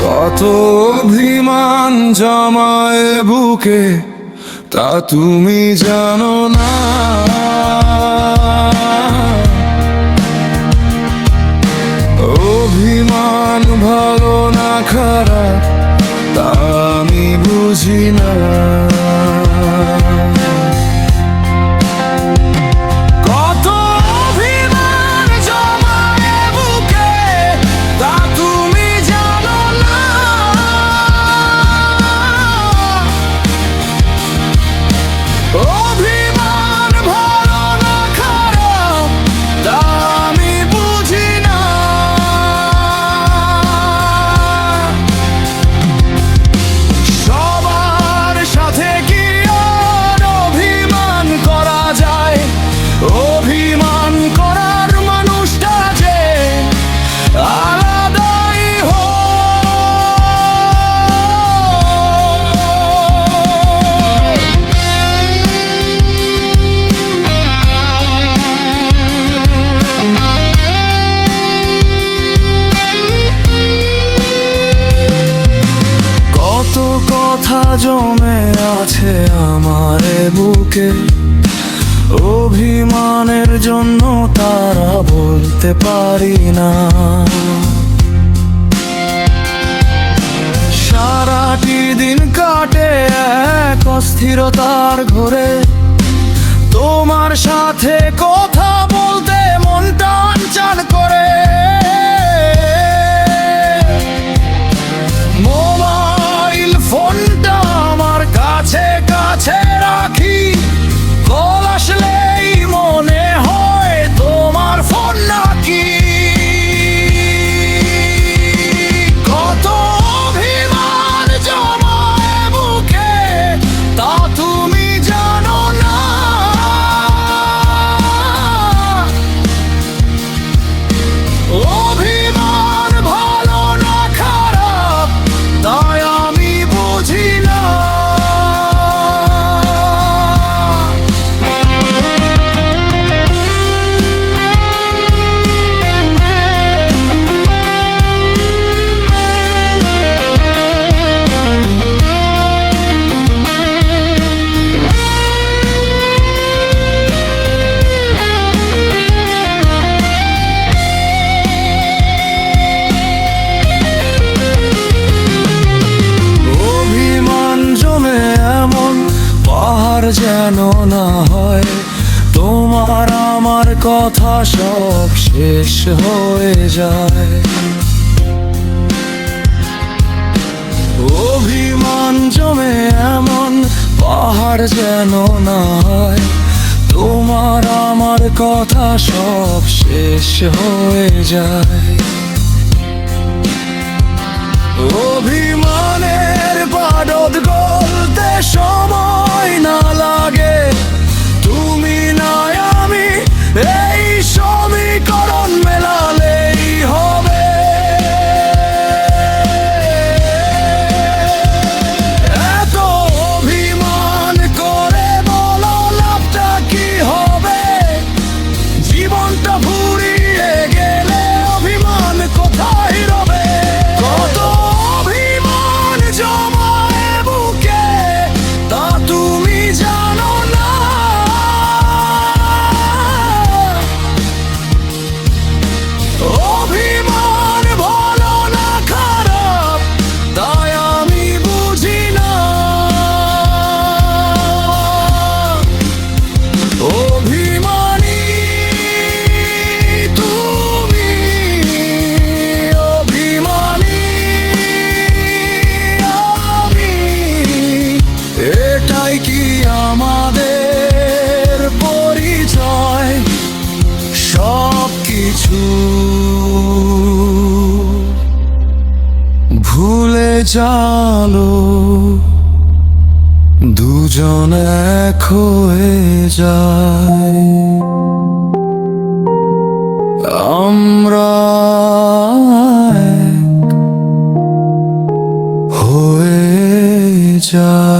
কত অভিমান জমায় বুকে তা তুমি জানো না। অভিমান ভালো না খারাপ তা আমি বুঝি না। অভিমান করার মানুষটা যে আলাদাই হয় কত কথা জমে আছে আমার বুকে। অভিমানের জন্য তারা বলতে পারি না। সারাটি দিন কাটে এক অস্থিরতার ঘরে। তোমার সাথে কথা বলতে মন টান চান করে। যেন না হয়, তোমার আমার কথা সব শেষ হয়ে যায়। অভিমান জমে এমন পাহাড় যেন না হয়, তোমার আমার কথা সব শেষ হয়ে যায়। অভিমানের বাদত গলতে সময় না লাগে। তুমি না আমি এই ভুলে দুজন দুজন এক হয়ে যায়। আমরা হয়ে যায়।